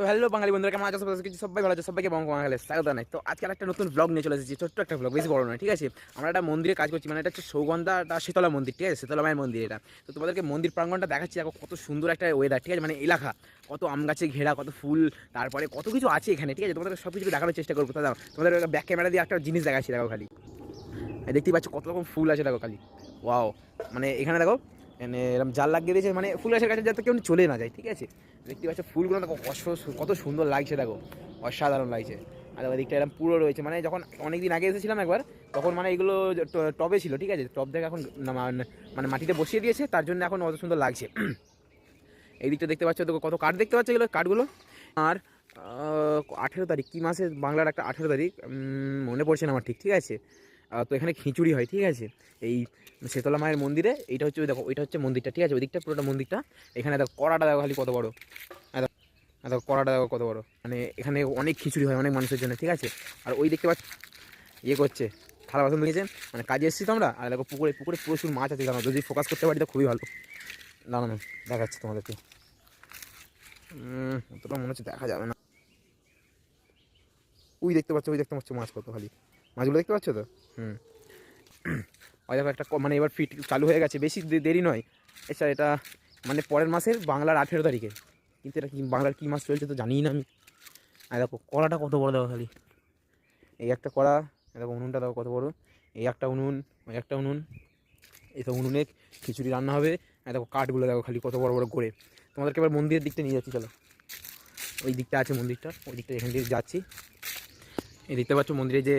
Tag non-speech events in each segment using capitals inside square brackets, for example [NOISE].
তো হ্যালো বাঙালি বন্ধুরা, কেমন আছো? কিছু সবাই ভালো আছে, সবাইকে বঙ্গ বাঙালি স্বাগত নাই তো আজকে একটা নতুন ব্লগ নিয়ে চলে এসেছি, ছোট্ট একটা ব্লগ বেশি বড় নয়, ঠিক আছে? আমরা একটা মন্দিরে কাজ করছি মানে এটা হচ্ছে সৌগন্ধা, এটা শীতলা মন্দির, ঠিক আছে? শীতলা মায়ের মন্দির এটা। তো তোমাদেরকে মন্দির প্রাঙ্গণটা দেখাচ্ছি, দেখো কত সুন্দর একটা ওয়েদার ঠিক আছে? মানে এলাকা, কত আম গাছে ঘেরা, কত ফুল, তারপরে কত কিছু আছে এখানে, ঠিক আছে? তোমাদেরকে সব কিছু দেখানোর চেষ্টা করব দাদা তোমাদের ব্যাক ক্যামেরা দিয়ে একটা জিনিস দেখাচ্ছি, দেখো খালি। দেখতেই পাচ্ছ কত রকম ফুল আছে, দেখো খালি। ওয়াও মানে এখানে দেখো এখানে এরকম জাল লাগিয়ে দিয়েছে মানে ফুল গাছের কাছে যাতে কেউ চলে না যায়, ঠিক আছে? দেখতে পাচ্ছ ফুলগুলো দেখো কত- সুন্দর লাগছে, দেখো। অসাধারণ লাগছে। আর দেখো দিকটা এরকম পুরো রয়েছে মানে যখন অনেক দিন আগে এসেছিলাম একবার, তখন মানে এগুলো টবে ছিল, ঠিক আছে? টব থেকে এখন মানে- মানে মাটিতে বসিয়ে দিয়েছে, তার জন্য এখন অত সুন্দর লাগছে। [CLEARS THROAT] এই দিকটা দেখতে পাচ্ছ, দেখো কত কাঠ দেখতে পাচ্ছ এগুলো, কাঠগুলো। আর আঠেরো তারিখ, কী মাসে বাংলার একটা আঠেরো তারিখ মনে পড়ছে না আমার ঠিক ঠিক আছে? তো এখানে খিচুড়ি হয় ঠিক আছে? এই শীতলা মায়ের মন্দিরে এইটা হচ্ছে ওই দেখো ওইটা হচ্ছে মন্দিরটা ঠিক আছে? ওই দিকটা পুরোটা মন্দিরটা। এখানে দেখো কড়াটা দেখো খালি কত বড়। আর দেখো- কড়াটা দেখো কত বড়। মানে এখানে অনেক খিচুড়ি হয় অনেক মানুষের জন্য ঠিক আছে? আর ওই দেখতে পাচ্ছ ইয়ে করছে থালা বাসন দিয়েছে মানে কাজে এসেছি তো আমরা আর দেখো পুকুরে পুকুরে প্রচুর মাছ আছে জানো? যদি ফোকাস করতে পারি তো খুবই ভালো। দাঁড়ানো দেখাচ্ছি তোমাদেরকে। উম, অতটা মনে হচ্ছে দেখা যাবে না। ওই দেখতে পাচ্ছ ওই দেখতে পাচ্ছ মাছ কত খালি। মাছগুলো দেখতে পাচ্ছ তো? হুম। দেখো একটা মানে এবার ফিট চালু হয়ে গেছে। বেশি দেরি নয়। এছাড়া এটা মানে পরের মাসের বাংলার আঠেরো তারিখে। কিন্তু এটা কি বাংলার কী মাছ চলছে তো জানি না আমি। আর দেখো, কড়াটা কত বড় দেখো খালি। এই একটা কড়া দেখো উনুনটা দেখো কত বড়। এই একটা উনুন, ওই একটা উনুন। তো উনুনে খিচুড়ি রান্না হবে। আর দেখো কাঠগুলো দেখো খালি কত বড় বড় করে। তোমাদেরকে এবার মন্দিরের দিকটা নিয়ে যাচ্ছি, চলো। ওই দিকটা আছে মন্দিরটা। ওই দিকটা এখান থেকে যাচ্ছি। দেখতে পাচ্ছ মন্দিরে যে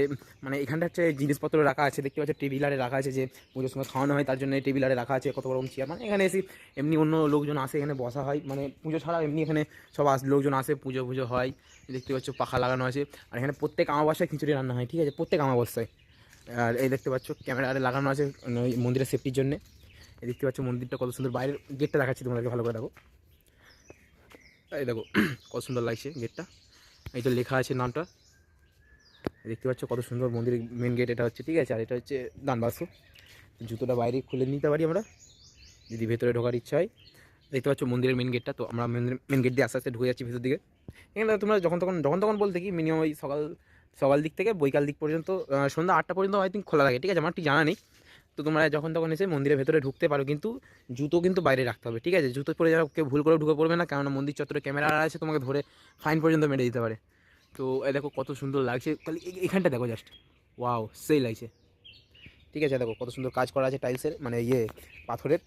মানে এখানটা হচ্ছে জিনিসপত্র রাখা আছে, দেখতে পাচ্ছ টেবিলারে রাখা আছে যে, পুজোর সময় খাওয়ানো হয়, তার জন্য টেবিলারে রাখা আছে, কত রকম চেয়ার। মানে এখানে এসে এমনি অন্য লোকজন আসে, এখানে বসা হয় মানে পুজো ছাড়া এমনি এখানে সব আস, লোকজন আসে, পুজো পুজো হয়, দেখতে পাচ্ছ পাখা লাগানো আছে, আর এখানে প্রত্যেক আমাবস্যায় খিচুড়ি রান্না হয়, ঠিক আছে, প্রত্যেক আমাবস্যায় আর এই দেখতে পাচ্ছ ক্যামেরা লাগানো আছে মানে মন্দিরের সেফটির জন্যে। এই দেখতে পাচ্ছ মন্দিরটা কত সুন্দর, বাইরের গেটটা দেখাচ্ছি তোমাদেরকে ভালো করে, দেখো। এই দেখো, [CLEARS THROAT] কত সুন্দর লাগছে গেটটা এই তো লেখা আছে নামটা দেখতে পাচ্ছ কত সুন্দর মন্দিরের মেন গেট এটা হচ্ছে, ঠিক আছে? আর এটা হচ্ছে দানবাক্স জুতোটা বাইরে খুলে নিতে পারি আমরা, যদি ভেতরে ঢোকার ইচ্ছা হয়। দেখতে পাচ্ছ মন্দিরের মেন গেটটা তো আমরা মেন গেট দিয়ে আস্তে আস্তে ঢুকে যাচ্ছি ভেতর দিকে। এখানে তোমরা যখন তখন যখন তখন বলতে কি মিনিমাম ওই সকাল সকাল দিক থেকে বৈকাল দিক পর্যন্ত সন্ধ্যা আটটা পর্যন্ত আই থিঙ্ক খোলা থাকে, ঠিক আছে? আমার ঠিক জানা নেই। তো তোমরা যখন তখন এসে মন্দিরের ভেতরে ঢুকতে পারো, কিন্তু জুতো কিন্তু বাইরে রাখতে হবে, ঠিক আছে? জুতো পরে যারা কেউ ভুল করে ঢুকে পড়বে না, কেননা মন্দির চত্বরে ক্যামেরা আছে, তোমাকে ধরে ফাইন পর্যন্ত মেরে দিতে পারে। তো এই দেখো কত সুন্দর লাগছে। খালি এ- এখানটা দেখো জাস্ট ওয়াও সেই লাগছে। ঠিক আছে, দেখো কত সুন্দর কাজ করা আছে টাইলসের মানে ইয়ে পাথরের।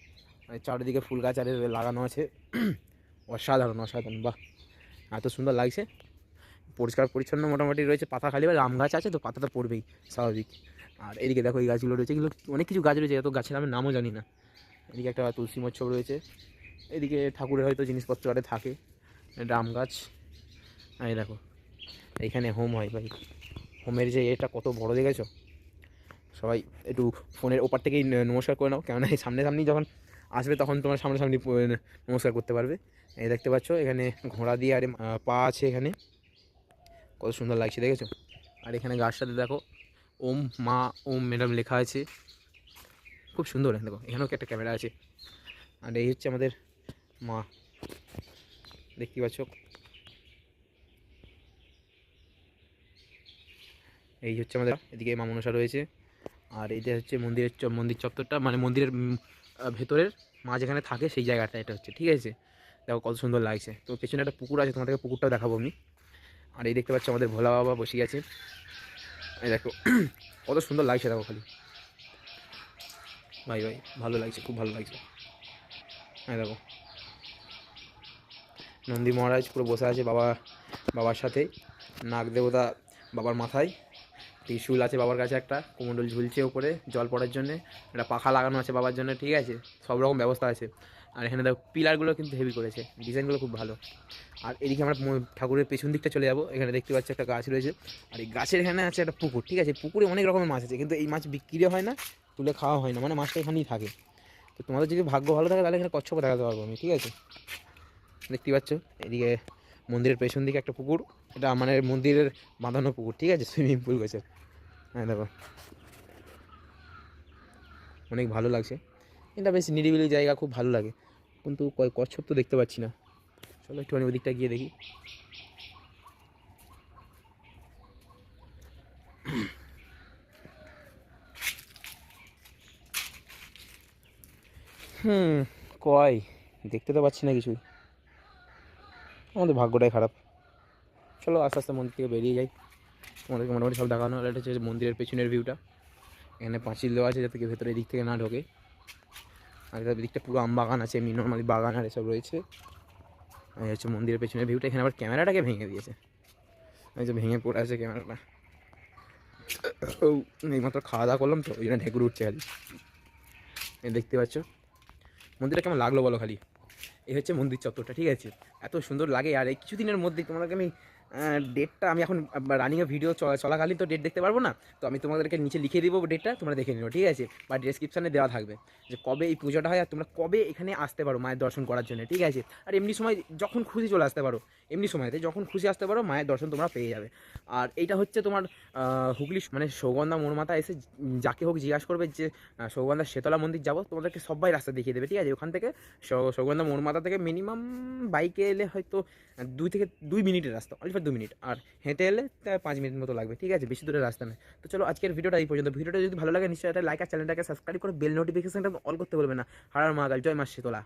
মানে চারিদিকে ফুল গাছ আর লাগানো আছে। [CLEARS THROAT] অসাধারণ অসাধারণ, বাহ। এত সুন্দর লাগছে। পরিষ্কার পরিচ্ছন্ন মোটামুটি রয়েছে, পাতা খালি আম গাছ আছে তো পাতা তো পড়বেই, স্বাভাবিক। আর এদিকে দেখো এই গাছগুলো রয়েছে, এগুলো অনেক কিছু গাছ রয়েছে, এত গাছের আমি নামও জানি না। এদিকে একটা তুলসী মচ্ছব রয়েছে। এদিকে ঠাকুরের হয়তো জিনিসপত্র আরে থাকে। এটা গাছ। এই দেখো এইখানে হোম হয়, ভাই। হোমের যে এটা কত বড় দেখেছ? সবাই একটু ফোনের ওপার থেকেই নমস্কার করে নাও। কেননা এই সামনে সামনি যখন আসবে তখন তোমার সামনাসামনি নমস্কার করতে পারবে। এই দেখতে পাচ্ছ, এখানে ঘোড়া দিয়ে আরে পা আছে এখানে। কত সুন্দর লাগছে, দেখেছ? আর এখানে গাছটাতে দেখো, ওম মা, ওম ম্যাডাম লেখা আছে। খুব সুন্দর, দেখো, এখানেও একটা ক্যামেরা আছে। আর এই হচ্ছে আমাদের মা। দেখতে পাচ্ছ এই হচ্ছে আমাদের এদিকে মা মনসা রয়েছে। আর এটা হচ্ছে মন্দিরের মন্দির চত্বরটা মানে মন্দিরের ভেতরের মা যেখানে থাকে সেই জায়গাটা এটা হচ্ছে, ঠিক আছে? দেখো কত সুন্দর লাগছে। তো পেছনে একটা পুকুর আছে, তোমাদেরকে পুকুরটাও দেখাবো আমি। আর এই দেখতে পাচ্ছি আমাদের ভোলা বাবা বসে গেছে। এই দেখো, [CLEARS THROAT] কত সুন্দর লাগছে দেখো খালি। ভাই ভাই, ভালো লাগছে, খুব ভালো লাগছে। হ্যাঁ দেখো। নন্দী মহারাজ পুরো বসে আছে বাবা, বাবার সাথে। নাগ দেবতা বাবার মাথায়। ত্রিশূল আছে বাবার কাছে একটা কুমন্ডল ঝুলছে উপরে, জল পড়ার জন্য। একটা পাখা লাগানো আছে বাবার জন্য, ঠিক আছে? সব রকম ব্যবস্থা আছে। আর এখানে দেখো, পিলারগুলো কিন্তু হেভি করেছে। ডিজাইনগুলো খুব ভালো। আর এদিকে আমরা ঠাকুরের পেছন দিকটা চলে যাব। এখানে দেখতে পাচ্ছি একটা গাছ রয়েছে। আর এই গাছের এখানে আছে একটা পুকুর, ঠিক আছে? পুকুরে অনেক রকমের মাছ আছে, কিন্তু এই মাছ বিক্রি হয় না, তুলে খাওয়া হয় না। মানে মাছটা এখানেই থাকে। তো তোমাদের যদি ভাগ্য ভালো থাকে, তাহলে এখানে কচ্ছপ দেখাতে পারব আমি, ঠিক আছে? দেখতে পাচ্ছ? এদিকে মন্দিরের পেছন দিকে একটা পুকুর, এটা মানে মন্দিরের বাঁধানো পুকুর, ঠিক আছে? সুইমিং পুল গেছে। হ্যাঁ দেখো। অনেক ভালো লাগছে। এটা বেশ নিরিবিলি জায়গা, খুব ভালো লাগে। কিন্তু কয় কচ্ছপ তো দেখতে পাচ্ছি না। চলো একটুখানি ওদিকটা গিয়ে দেখি। হুম, কয়? দেখতে তো পাচ্ছি না কিছুই। আমাদের ভাগ্যটাই খারাপ। চলো আস্তে আস্তে মন্দির থেকে বেরিয়ে যাই। তোমাদেরকে মোটামুটি সব দেখানো হলো। এটা হচ্ছে মন্দিরের পেছনের ভিউটা এখানে পাঁচিল দেওয়া আছে যাতে ভেতরে দিক থেকে না ঢোকে। আর এটার দিকটা পুরো আম বাগান আছে এমনি নর্মালি বাগান আর এসব রয়েছে। আর হচ্ছে মন্দিরের পেছনের ভিউটা এখানে আবার ক্যামেরাটাকে ভেঙে দিয়েছে। এই যে ভেঙে পড়ে আছে ক্যামেরাটা। ও, এইমাত্র খাওয়া দাওয়া করলাম তো, ওই জন্য ঢেকুর উঠছে খালি। দেখতে পাচ্ছ? মন্দিরটা কেমন লাগল বলো খালি? এই হচ্ছে মন্দির চত্বরটা, ঠিক আছে? এত সুন্দর লাগে আর এই কিছুদিনের মধ্যে তোমাদেরকে আমি ডেটটা আমি এখন রানিংয়ে ভিডিও চলাকালীন তো ডেট দেখতে পারব না, তো আমি তোমাদেরকে নিচে লিখে দিব ডেটটা তোমরা দেখে নিও, ঠিক আছে? বা ডিসক্রিপশানে দেওয়া থাকবে যে কবে এই পুজোটা হয় আর তোমরা কবে এখানে আসতে পারো মায়ের দর্শন করার জন্য, ঠিক আছে? আর এমনি সময় যখন খুশি চলে আসতে পারো, এমনি সময়তে যখন খুশি আসতে পারো, মায়ের দর্শন তোমরা পেয়ে যাবে। আর এইটা হচ্ছে তোমার হুগলি মানে সৌগন্ধা মোড়মাতা এসে যাকে হোক জিজ্ঞাসা করবে যে সৌগন্ধা শেতলা মন্দির যাব, তোমাদেরকে সবাই রাস্তা দেখিয়ে দেবে, ঠিক আছে? ওখান থেকে সৌগন্ধা মোড়মাতা থেকে মিনিমাম বাইকে এলে হয়তো দুই থেকে দুই মিনিটের রাস্তা, অল্প দু মিনিট, আর হেঁটে এলে পাঁচ মিনিট মতো লাগবে, ঠিক আছে? বেশি দূরে রাস্তা নেই তো চলো, আজকের ভিডিওটা এই পর্যন্ত। ভিডিওটা যদি ভালো লাগে, নিশ্চয়ই একটা লাইক আর চ্যানেলটাকে সাবস্ক্রাইব করে বেল নোটিফিকেশনটা অল করতে বলবে না। হারার মহাকাল, জয় মাস শীতলা।